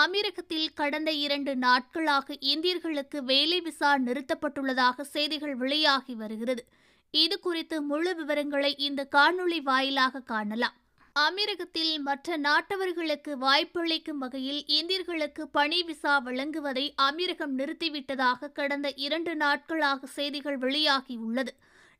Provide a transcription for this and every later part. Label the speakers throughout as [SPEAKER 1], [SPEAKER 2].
[SPEAKER 1] அமீரகத்தில் கடந்த இரண்டு நாட்களாக இந்தியர்களுக்கு வேலை விசா நிறுத்தப்பட்டுள்ளதாக செய்திகள் வெளியாகி வருகிறது. இது குறித்து முழு விவரங்களை இந்த காணொளி வாயிலாக காணலாம். அமீரகத்தில் மற்ற நாட்டவர்களுக்கு வாய்ப்பளிக்கும் வகையில் இந்தியர்களுக்கு பணி விசா வழங்குவதை அமீரகம் நிறுத்திவிட்டதாக கடந்த இரண்டு நாட்களாக செய்திகள் வெளியாகியுள்ளது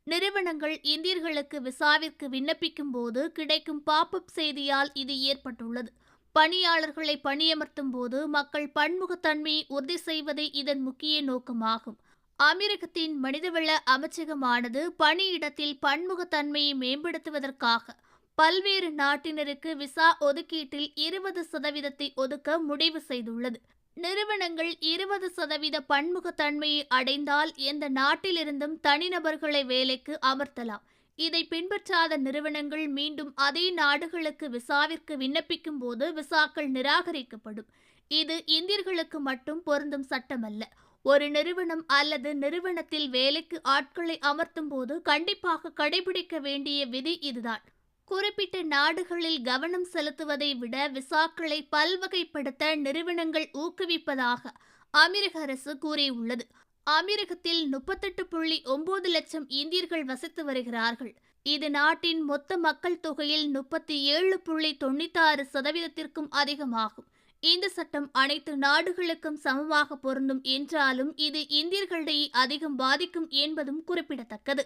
[SPEAKER 1] நிறுவனங்கள் இந்தியர்களுக்கு விசாவிற்கு விண்ணப்பிக்கும் போது கிடைக்கும் பாப்அப் செய்தியால் இது ஏற்பட்டுள்ளது. பணியாளர்களை பணியமர்த்தும் போது மக்கள் பன்முகத்தன்மையை உறுதி செய்வதே இதன் முக்கிய நோக்கமாகும். அமீரகத்தின் மனிதவள அமைச்சகமானது பணியிடத்தில் பன்முகத்தன்மையை மேம்படுத்துவதற்காக பல்வேறு நாட்டினருக்கு விசா ஒதுக்கீட்டில் இருபது சதவீதத்தை ஒதுக்க முடிவு செய்துள்ளது. நிறுவனங்கள் இருபது சதவீத பன்முகத்தன்மையை அடைந்தால் எந்த நாட்டிலிருந்தும் தனிநபர்களை வேலைக்கு அமர்த்தலாம். இதை பின்பற்றாத நிறுவனங்கள் மீண்டும் அதே நாடுகளுக்கு விசாவிற்கு விண்ணப்பிக்கும் போது விசாக்கள் நிராகரிக்கப்படும். இது இந்தியர்களுக்கு மட்டும் பொருந்தும் சட்டமல்ல. ஒரு நிறுவனம் அல்லது நிறுவனத்தில் வேலைக்கு ஆட்களை அமர்த்தும் போது கண்டிப்பாக கடைபிடிக்க வேண்டிய விதி இதுதான். குறிப்பிட்ட நாடுகளில் கவனம் செலுத்துவதை விட விசாக்களை பல்வகைப்படுத்த நிறுவனங்கள் ஊக்குவிப்பதாக அமீரக அரசு கூறியுள்ளது. அமீரகத்தில் முப்பத்தெட்டு புள்ளி ஒன்பது லட்சம் இந்தியர்கள் வசித்து வருகிறார்கள். இது நாட்டின் மொத்த மக்கள் தொகையில் முப்பத்தி ஏழு புள்ளி தொண்ணூத்தாறு சதவீதத்திற்கும் அதிகமாகும். இந்த சட்டம் அனைத்து நாடுகளுக்கும் சமமாக பொருந்தும் என்றாலும் இது இந்தியர்களிடையே அதிகம் பாதிக்கும் என்பதும் குறிப்பிடத்தக்கது.